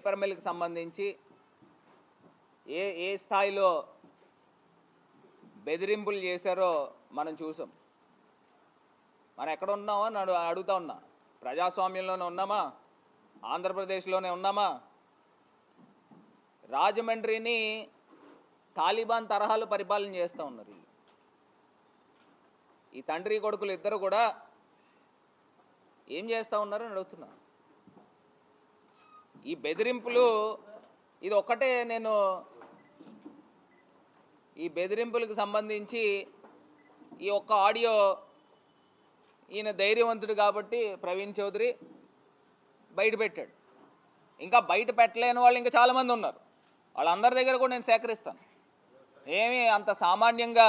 Paper మిల్కి సంబంధించి ఏ ఏ స్థాయిలో బెదిరింపులు చేశారో మనం చూసాం. మనం ఎక్కడ ఉన్నామో నన్ను అడుగుతా ఉన్నా. ప్రజాస్వామ్యంలోనే ఉన్నామా? ఆంధ్రప్రదేశ్లోనే ఉన్నామా? రాజమండ్రిని తాలిబాన్ తరహాలు పరిపాలన చేస్తూ ఉన్నారు ఈ తండ్రి కొడుకులు ఇద్దరు కూడా ఏం చేస్తూ ఉన్నారో అని అడుగుతున్నా. ఈ బెదిరింపులు ఇది ఒక్కటే నేను ఈ బెదిరింపులకు సంబంధించి ఈ ఒక్క ఆడియో ఈయన ధైర్యవంతుడు కాబట్టి ప్రవీణ్ చౌదరి బయట పెట్టాడు. ఇంకా బయట పెట్టలేని వాళ్ళు ఇంకా చాలామంది ఉన్నారు. వాళ్ళందరి దగ్గర కూడా నేను సేకరిస్తాను. ఏమీ అంత సామాన్యంగా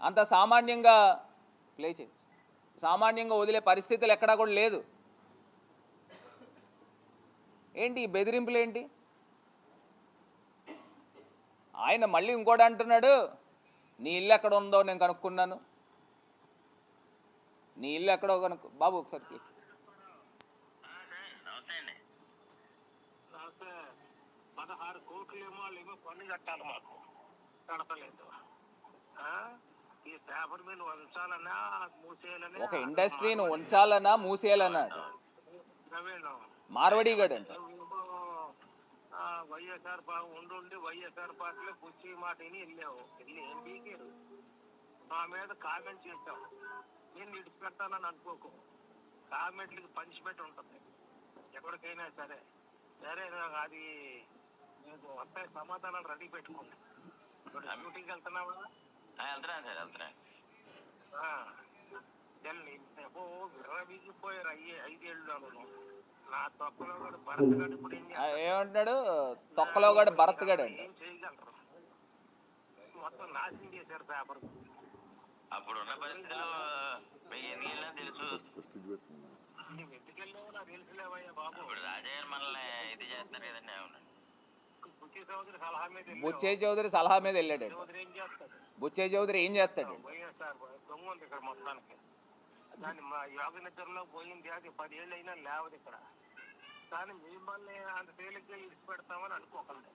అంత సామాన్యంగా ప్లే చేయి సామాన్యంగా వదిలే పరిస్థితులు ఎక్కడా కూడా లేదు. ఏంటి ఈ బెదిరింపులు ఏంటి ఆయన మళ్ళీ ఇంకోటి అంటున్నాడు నీ ఇల్లు ఎక్కడ ఉందో నేను కనుక్కున్నాను. నీ ఇల్లు ఎక్కడో కనుక్కు బాబు ఒకసారి ప్లీజ్ నమస్తే. అండి లేకపోతే పదహారు కోట్లేమో వాళ్ళు ఏమో పన్ను కట్టాలి మాకు. కడతలేదు. ఆ? ఈ పేపర్ మీద ఉంచాలన్నా మూసేయాలన్నా ఒక ఇండస్ట్రీని ఉంచాలన్నా మూసేయాలన్నాడు. ప్రవీణ్ మార్వడిగాడు అంట వైఎస్ఆర్ పా ఉండుండి వైఎస్ఆర్ పార్టీలో మాట విని వెళ్ళావు. వెళ్ళి ఏం పీకారు? మా మీద కామెంట్ చేశావు. నేను విడిచిపెడతానని అనుకోకు. కామెంట్లకి పనిష్మెంట్ ఉంటుంది. ఎవరికైనా సరే. సరే అది నీకు వస్తాయి సమాధానాలు రెడీ పెట్టుకోండి ఇప్పుడు డ్యూటీకి వెళ్తున్నావా? వెళ్తున్నాను సార్ వెళ్తున్నాను ఏమో విర్రవీగిపోయారు అయ్యే ఐదేళ్ళు ఏమంటున్నాడు? తొక్కలో కూడా భరత్ గడు అంట. ఏం చేయగలరు? మొత్తం నాశనం చేశారు పేపర్. అప్పుడు ఉన్న పరిస్థితులు మీకు ఎందుకు వెళ్ళినా తెలుసు. నువ్వు ఎందుకు వెళ్ళావు నాకు తెలుసులేవయ్యా బాబు. ఇప్పుడు రాజయ్య మనల్ని ఇది చేస్తున్నారు కదండి అవునండి బుచ్చి చౌదరి సలహా మీద మీద వెళ్ళాడంట. చౌదరి ఏం చేస్తాడు? దాన్ని మా యోగ నిద్రలో పోయింది అది పదేళ్ళు అయినా లేవదు ఇక్కడ. కానీ మిమ్మల్ని అంత తేలిగ్గా ఇడిచి పెడతామని అనుకోకండి.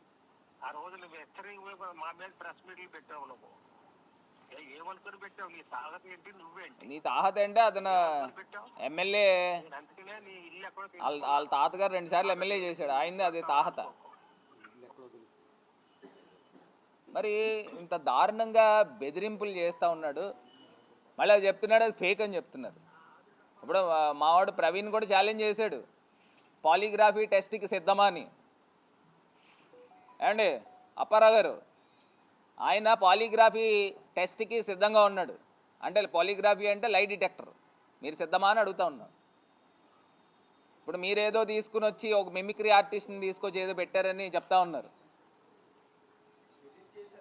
ఆ రోజు నువ్వు హెచ్చరిక మా మీద ప్రెస్ మీట్లు పెట్టావు నువ్వు. ఏమనుకుని పెట్టావు? నీ తాగత ఏంటి? నువ్వేంటి? నీ తాహత అంటే అతను ఎమ్మెల్యే అందుకనే నీ ఇల్లు ఎక్కడో వాళ్ళ వాళ్ళ తాతగారు రెండు సార్లు ఎమ్మెల్యే చేశాడు. ఆయనది అది తాహత. మరి ఇంత దారుణంగా బెదిరింపులు చేస్తూ ఉన్నాడు. మళ్ళీ అది చెప్తున్నాడు అది ఫేక్ అని చెప్తున్నారు ఇప్పుడు మావాడు ప్రవీణ్ కూడా ఛాలెంజ్ చేశాడు. పాలిగ్రాఫీ టెస్ట్కి సిద్ధమా అని. ఏమండి? అప్పారావు గారు ఆయన పాలిగ్రాఫీ టెస్ట్కి సిద్ధంగా ఉన్నాడు. అంటే పాలిగ్రాఫీ అంటే లై డిటెక్టర్ మీరు సిద్ధమా అని అడుగుతా ఉన్నాం. ఇప్పుడు మీరేదో తీసుకుని వచ్చి ఒక మిమిక్రీ ఆర్టిస్ట్ని తీసుకొచ్చి ఏదో పెట్టారని చెప్తా ఉన్నారు.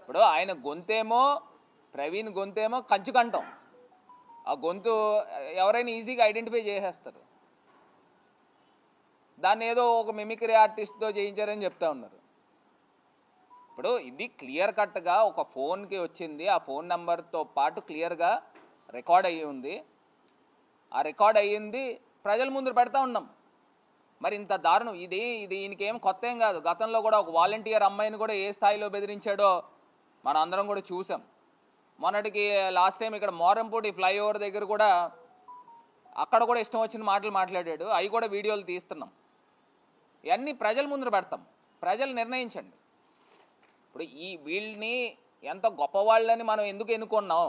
ఇప్పుడు ఆయన గొంతేమో ప్రవీణ్ గొంతేమో కంచు కంటం ఆ గొంతు ఎవరైనా ఈజీగా ఐడెంటిఫై చేసేస్తారు. దాన్ని ఏదో ఒక మిమిక్రీ ఆర్టిస్ట్తో చేయించారని చెప్తా ఉన్నారు. ఇప్పుడు ఇది క్లియర్ కట్గా ఒక ఫోన్కి వచ్చింది. ఆ ఫోన్ నెంబర్తో పాటు క్లియర్గా రికార్డ్ అయ్యి ఉంది. ఆ రికార్డ్ అయ్యింది. ప్రజల ముందు పెడతా ఉన్నాం. మరి ఇంత దారుణం. ఇది ఇది ఈయనకేం కొత్త ఏం కాదు. గతంలో కూడా ఒక వాలంటీర్ అమ్మాయిని కూడా ఏ స్థాయిలో బెదిరించాడో మన అందరం కూడా చూసాం. మొన్నటికి లాస్ట్ టైం ఇక్కడ మోరంపూటి ఫ్లైఓవర్ దగ్గర కూడా అక్కడ కూడా ఇష్టం వచ్చిన మాటలు మాట్లాడాడు. అవి కూడా వీడియోలు తీస్తున్నాం. ఇవన్నీ ప్రజల ముందు పెడతాం. ప్రజలు నిర్ణయించండి. ఇప్పుడు ఈ వీళ్ళని ఎంత గొప్పవాళ్ళని మనం ఎందుకు ఎన్నుకున్నాం?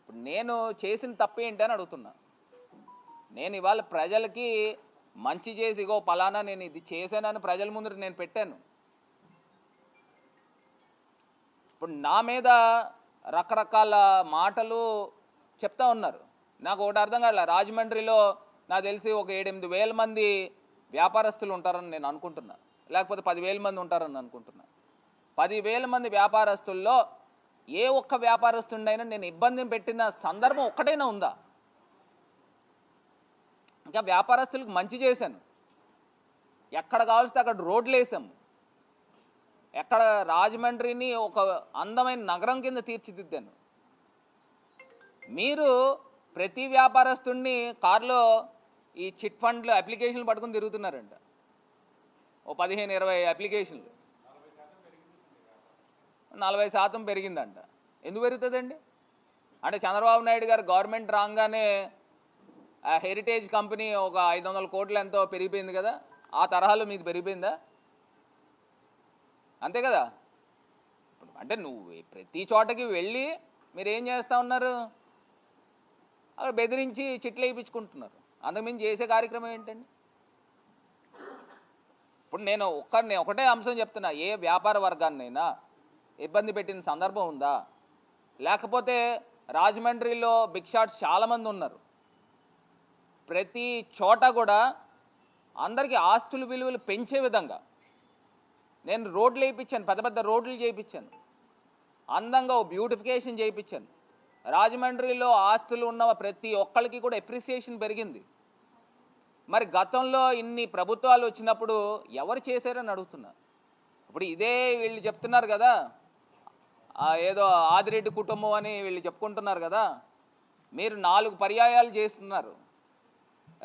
ఇప్పుడు నేను చేసిన తప్పు ఏంటి అని అడుగుతున్నా. నేను ఇవాళ ప్రజలకి మంచి చేసి ఇగో పలానా నేను ఇది చేశానని ప్రజల ముందు నేను పెట్టాను. ఇప్పుడు నా మీద రకరకాల మాటలు చెప్తా ఉన్నారు. నాకు ఒకటి అర్థం కాలే రాజమండ్రిలో నాకు తెలిసి ఒక ఏడెనిమిది వేల మంది వ్యాపారస్తులు ఉంటారని నేను అనుకుంటున్నా. లేకపోతే పదివేల మంది ఉంటారని అనుకుంటున్నా. పదివేల మంది వ్యాపారస్తుల్లో ఏ ఒక్క వ్యాపారస్తుండైనా నేను ఇబ్బందిని పెట్టిన సందర్భం ఒక్కటైనా ఉందా? ఇంకా వ్యాపారస్తులకు మంచి చేశాను. ఎక్కడ కావాల్సితే అక్కడ రోడ్లు వేసాం ఎక్కడ రాజమండ్రిని ఒక అందమైన నగరం కింద తీర్చిదిద్దాను. మీరు ప్రతి వ్యాపారస్తుడిని కారులో ఈ చిట్ ఫండ్లు అప్లికేషన్లు పట్టుకుని తిరుగుతున్నారంట. ఓ పదిహేను ఇరవై అప్లికేషన్లు. నలభై శాతం పెరిగిందంట. ఎందుకు పెరుగుతుందండి? అంటే చంద్రబాబు నాయుడు గారు గవర్నమెంట్ రాగానే ఆ హెరిటేజ్ కంపెనీ ఒక ఐదు వందల కోట్లు ఎంతో పెరిగిపోయింది కదా? ఆ తరహాలో మీకు పెరిగిపోయిందా? అంతే కదా? ఇప్పుడు అంటే నువ్వు ప్రతి చోటకి వెళ్ళి మీరు ఏం చేస్తూ ఉన్నారు? అక్కడ బెదిరించి చిట్లు వేయించుకుంటున్నారు. అంతకుమించి చేసే కార్యక్రమం ఏంటండి? ఇప్పుడు నేను ఒక్క నేను ఒకటే అంశం చెప్తున్నా. ఏ వ్యాపార వర్గాన్నైనా ఇబ్బంది పెట్టిన సందర్భం ఉందా? లేకపోతే రాజమండ్రిలో బిగ్ షాట్స్ చాలామంది ఉన్నారు. ప్రతి చోట కూడా అందరికీ ఆస్తుల విలువలు పెంచే విధంగా నేను రోడ్లు వేయించాను పెద్ద పెద్ద రోడ్లు చేయించాను అందంగా ఓ బ్యూటిఫికేషన్ చేయించాను రాజమండ్రిలో ఆస్తులు ఉన్న ప్రతి ఒక్కరికి కూడా ఎప్రిసియేషన్ పెరిగింది. మరి గతంలో ఇన్ని ప్రభుత్వాలు వచ్చినప్పుడు ఎవరు చేశారని అడుగుతున్నా. ఇప్పుడు ఇదే వీళ్ళు చెప్తున్నారు కదా ఏదో ఆదిరెడ్డి కుటుంబం అని వీళ్ళు చెప్పుకుంటున్నారు కదా మీరు నాలుగు పర్యాయాలు చేస్తున్నారు.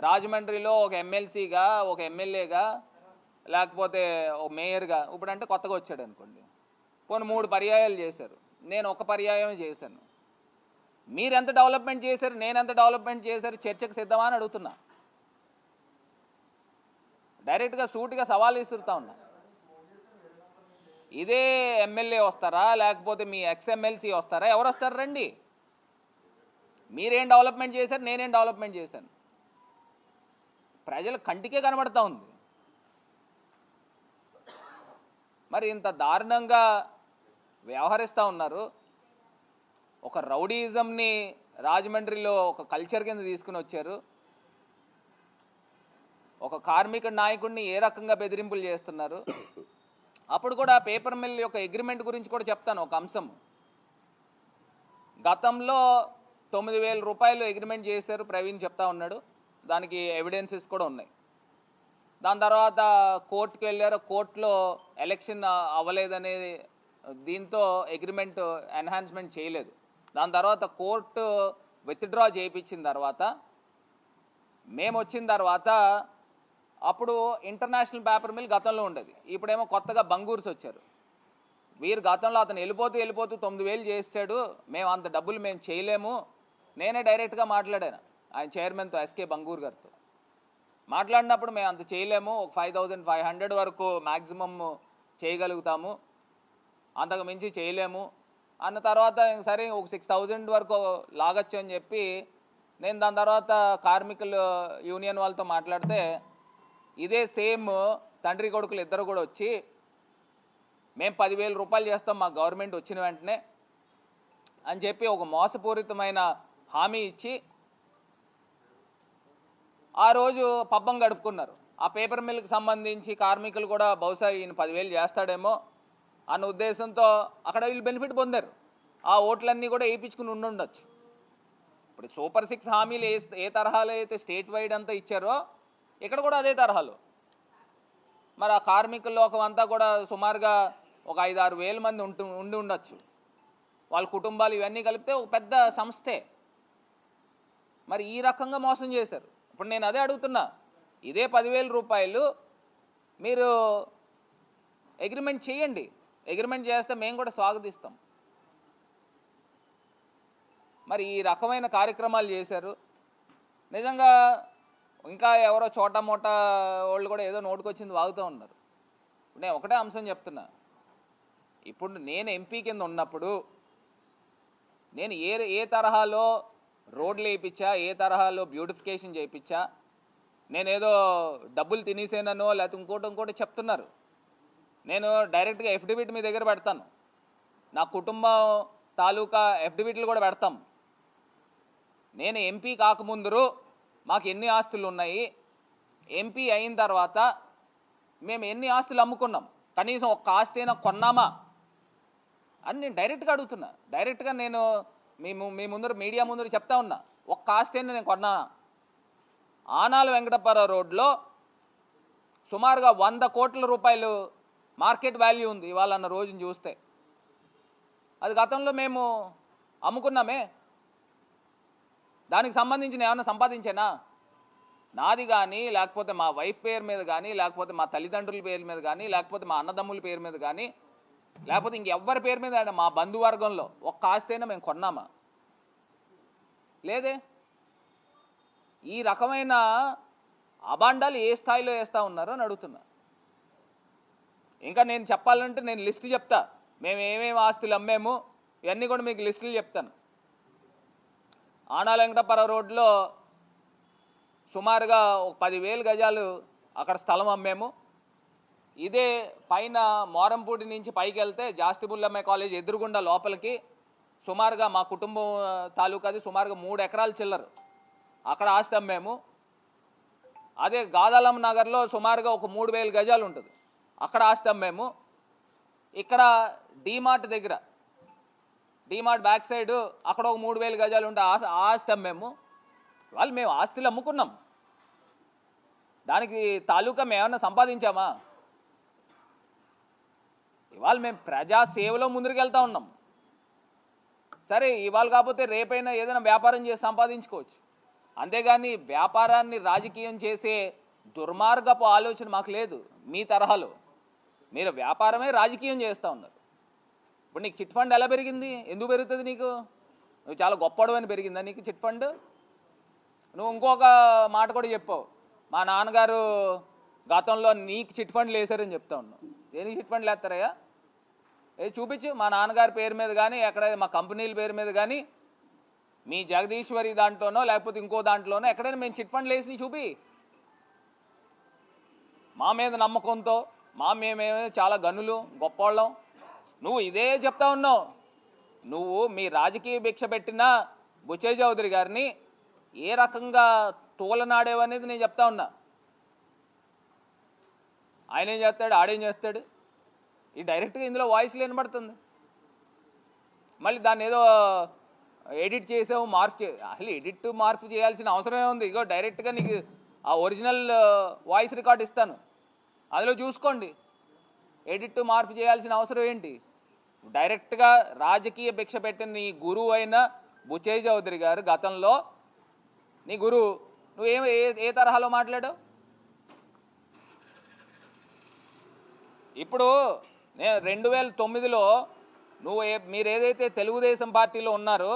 రాజమండ్రిలో ఒక ఎమ్మెల్సీగా ఒక ఎమ్మెల్యేగా లేకపోతే ఓ మేయర్గా ఇప్పుడంటే కొత్తగా వచ్చాడు అనుకోండి పోనీ మూడు పర్యాయాలు చేశారు. నేను ఒక పర్యాయం చేశాను. మీరు ఎంత డెవలప్మెంట్ చేశారు? నేను ఎంత డెవలప్మెంట్ చేశారు? చర్చకు సిద్ధమా అని అడుగుతున్నా. డైరెక్ట్గా సూటిగా సవాల్ ఇస్తుతా ఉన్నా. ఇదే ఎమ్మెల్యే వస్తారా? లేకపోతే మీ ఎక్స్ ఎమ్మెల్సీ వస్తారా? ఎవరు వస్తారు రండి. మీరేం డెవలప్మెంట్ చేశారు? నేనేం డెవలప్మెంట్ చేశాను. ప్రజల కంటికే కనబడతా ఉంది. మరి ఇంత దారుణంగా వ్యవహరిస్తూ ఉన్నారు. ఒక రౌడీయిజంని రాజమండ్రిలో ఒక కల్చర్ కింద తీసుకుని వచ్చారు. ఒక కార్మిక నాయకుడిని ఏ రకంగా బెదిరింపులు చేస్తున్నారు? అప్పుడు కూడా పేపర్ మిల్ యొక్క అగ్రిమెంట్ గురించి కూడా చెప్తాను ఒక అంశం. గతంలో తొమ్మిది వేల రూపాయలు అగ్రిమెంట్ చేశారు ప్రవీణ్ చెప్తా ఉన్నాడు. దానికి ఎవిడెన్సెస్ కూడా ఉన్నాయి. దాని తర్వాత కోర్టుకి వెళ్ళారు. కోర్టులో ఎలక్షన్ అవ్వలేదనేది దీంతో అగ్రిమెంట్ ఎన్హాన్స్మెంట్ చేయలేదు. దాని తర్వాత కోర్టు విత్డ్రా చేయించిన తర్వాత మేము వచ్చిన తర్వాత అప్పుడు ఇంటర్నేషనల్ పేపర్ మిల్ గతంలో ఉండేది. ఇప్పుడేమో కొత్తగా బంగూర్స్ వచ్చారు. వీరు గతంలో అతను వెళ్ళిపోతూ వెళ్ళిపోతూ తొమ్మిది వేలు చేస్తాడు మేము అంత డబ్బులు మేము చేయలేము. నేనే డైరెక్ట్గా మాట్లాడాను. ఆయన చైర్మన్తో ఎస్కే బంగూర్ గారితో. మాట్లాడినప్పుడు మేము అంత చేయలేము. ఒక ఫైవ్ థౌజండ్ ఫైవ్ హండ్రెడ్ వరకు మ్యాక్సిమమ్ చేయగలుగుతాము. అంతకు మించి చేయలేము. అన్న తర్వాత ఇంక సరే ఒక సిక్స్ థౌజండ్ వరకు లాగచ్చు అని చెప్పి నేను దాని తర్వాత కార్మికులు యూనియన్ వాళ్ళతో మాట్లాడితే ఇదే సేమ్ తండ్రి కొడుకులు ఇద్దరు కూడా వచ్చి మేము పదివేల రూపాయలు చేస్తాం మా గవర్నమెంట్ వచ్చిన వెంటనే అని చెప్పి ఒక మోసపూరితమైన హామీ ఇచ్చి ఆ రోజు పబ్బం గడుపుకున్నారు. ఆ పేపర్ మిల్కి సంబంధించి కార్మికులు కూడా బహుశా ఈయన పదివేలు చేస్తాడేమో అన్న ఉద్దేశంతో అక్కడ వీళ్ళు బెనిఫిట్ పొందారు. ఆ ఓట్లన్నీ కూడా వేయించుకుని ఉండుండొచ్చు. ఇప్పుడు సూపర్ సిక్స్ హామీలు ఏ ఏ తరహాలో అయితే స్టేట్ వైడ్ అంతా ఇచ్చారో ఇక్కడ కూడా అదే తరహాలు. మరి ఆ కార్మికుల లోకం అంతా కూడా సుమారుగా ఒక ఐదు ఆరు వేల మంది ఉంటు ఉండి ఉండొచ్చు. వాళ్ళ కుటుంబాలు ఇవన్నీ కలిపితే ఒక పెద్ద సంస్థే. మరి ఈ రకంగా మోసం చేశారు. ఇప్పుడు నేను అదే అడుగుతున్నా. ఇదే పదివేల రూపాయలు మీరు అగ్రిమెంట్ చేయండి. అగ్రిమెంట్ చేస్తే మేము కూడా స్వాగతిస్తాం. మరి ఈ రకమైన కార్యక్రమాలు చేశారు. నిజంగా ఇంకా ఎవరో చోట మోట వాళ్ళు కూడా ఏదో నోటుకొచ్చింది వాగుతూ ఉన్నారు. నేను ఒకటే అంశం చెప్తున్నా. ఇప్పుడు నేను ఎంపీ కింద ఉన్నప్పుడు నేను ఏ ఏ తరహాలో రోడ్లు వేయించా ఏ తరహాలో బ్యూటిఫికేషన్ చేయించా నేనేదో డబ్బులు తినేసేనో లేకపోతే ఇంకోటి ఇంకోటి చెప్తున్నారు. నేను డైరెక్ట్గా ఎఫిడవిట్ మీ దగ్గర పెడతాను. నా కుటుంబం తాలూకా ఎఫిడవిట్లు కూడా పెడతాం. నేను ఎంపీ కాకముందరు మాకు ఎన్ని ఆస్తులు ఉన్నాయి ఎంపీ అయిన తర్వాత మేము ఎన్ని ఆస్తులు అమ్ముకున్నాం కనీసం ఒక్క ఆస్తి అయినా కొన్నామా అని నేను డైరెక్ట్గా అడుగుతున్నా. డైరెక్ట్గా నేను మేము మీ ముందర మీడియా ముందర చెప్తా ఉన్నా ఒక్క ఆస్తిని నేను కొన్నా. ఆనాలు వెంకటప్పారావు రోడ్లో సుమారుగా వంద కోట్ల రూపాయలు మార్కెట్ వాల్యూ ఉంది ఇవాళ అన్న రోజుని చూస్తే. అది గతంలో మేము అమ్ముకున్నామే. దానికి సంబంధించిన ఏమైనా సంపాదించానా? నాది కానీ లేకపోతే మా వైఫ్ పేరు మీద కానీ లేకపోతే మా తల్లిదండ్రుల పేరు మీద కానీ లేకపోతే మా అన్నదమ్ముల పేరు మీద కానీ లేకపోతే ఇంకెవ్వరి పేరు మీద అయినా మా బంధువర్గంలో ఒక్క ఆస్తైనా మేము కొన్నామా? లేదే. ఈ రకమైన అబాండాలు ఏ స్థాయిలో వేస్తూ ఉన్నారో అని అడుగుతున్నా. ఇంకా నేను చెప్పాలంటే నేను లిస్ట్ చెప్తా. మేము ఏమేమి ఆస్తులు అమ్మాము? ఇవన్నీ కూడా మీకు లిస్టులు చెప్తాను. ఆనా వెంకటపర రోడ్లో సుమారుగా ఒక పదివేలు గజాలు అక్కడ స్థలం అమ్మాము. ఇదే పైన మోరంపూడి నుంచి పైకి వెళ్తే జాస్తిబుల్లమ్మ కాలేజ్ ఎదురుగుండా లోపలికి సుమారుగా మా కుటుంబం తాలూకాది సుమారుగా మూడు ఎకరాలు చిల్లరు. అక్కడ ఆస్తి మేము. అదే గాదాలం నగర్లో సుమారుగా ఒక మూడు వేల గజాలు ఉంటుంది. అక్కడ ఆస్తి మేము. ఇక్కడ డీమార్ట్ దగ్గర డీమార్ట్ బ్యాక్ సైడ్ అక్కడ ఒక మూడు వేల గజాలు ఉంటే ఆ ఆ ఆస్తి వాళ్ళు మేము ఆస్తులు అమ్ముకున్నాం. దానికి తాలూకా మేము ఏమన్నా సంపాదించామా? ఇవాళ మేము ప్రజాసేవలో ముందుకు వెళ్తా ఉన్నాం. సరే ఇవాళ కాకపోతే రేపైనా ఏదైనా వ్యాపారం చేసి సంపాదించుకోవచ్చు. అంతేగాని వ్యాపారాన్ని రాజకీయం చేసే దుర్మార్గపు ఆలోచన మాకు లేదు మీ తరహాలో. మీరు వ్యాపారమే రాజకీయం చేస్తూ ఉన్నారు. ఇప్పుడు నీకు చిట్ ఫండ్ ఎలా పెరిగింది? ఎందుకు పెరుగుతుంది నీకు? నువ్వు చాలా గొప్పడు అని పెరిగిందా నీకు చిట్ ఫండ్? నువ్వు ఇంకొక మాట కూడా చెప్పావు. మా నాన్నగారు గతంలో నీకు చిట్ ఫండ్లు వేశారని చెప్తా ఉన్నావు. దేనికి చిట్ ఫండ్లు వేస్తారయ్యా? చూపించు. మా నాన్నగారి పేరు మీద కానీ ఎక్కడ మా కంపెనీల పేరు మీద కానీ మీ జగదీశ్వరి దాంట్లోనో లేకపోతే ఇంకో దాంట్లోనో ఎక్కడైనా మేము చిట్ ఫండ్లు వేసి చూపి. మా మీద నమ్మకంతో మా మేమేమో చాలా గనులు గొప్పోళ్ళం. నువ్వు ఇదే చెప్తా ఉన్నావు. నువ్వు మీ రాజకీయ భిక్ష పెట్టిన బుచ్చే చౌదరి గారిని ఏ రకంగా తోలనాడేవనేది నేను చెప్తా ఉన్నా. ఆయన ఏం చేస్తాడు? ఆడేం చేస్తాడు? ఈ డైరెక్ట్గా ఇందులో వాయిస్ వినబడుతుంది. మళ్ళీ దాన్ని ఏదో ఎడిట్ చేసావు మార్పు చే అసలు ఎడిట్ మార్పు చేయాల్సిన అవసరమే ఉంది. ఇగో డైరెక్ట్గా నీకు ఆ ఒరిజినల్ వాయిస్ రికార్డ్ ఇస్తాను. అందులో చూసుకోండి. ఎడిట్ మార్పు చేయాల్సిన అవసరం ఏంటి? డైరెక్ట్గా రాజకీయ భిక్ష పెట్టిన నీ గురువు అయిన బుచే చౌదరి గారు గతంలో నీ గురువు నువ్వేం ఏ ఏ తరహాలో మాట్లాడావు? ఇప్పుడు నేను రెండు వేల తొమ్మిదిలో నువ్వు మీరు ఏదైతే తెలుగుదేశం పార్టీలో ఉన్నారో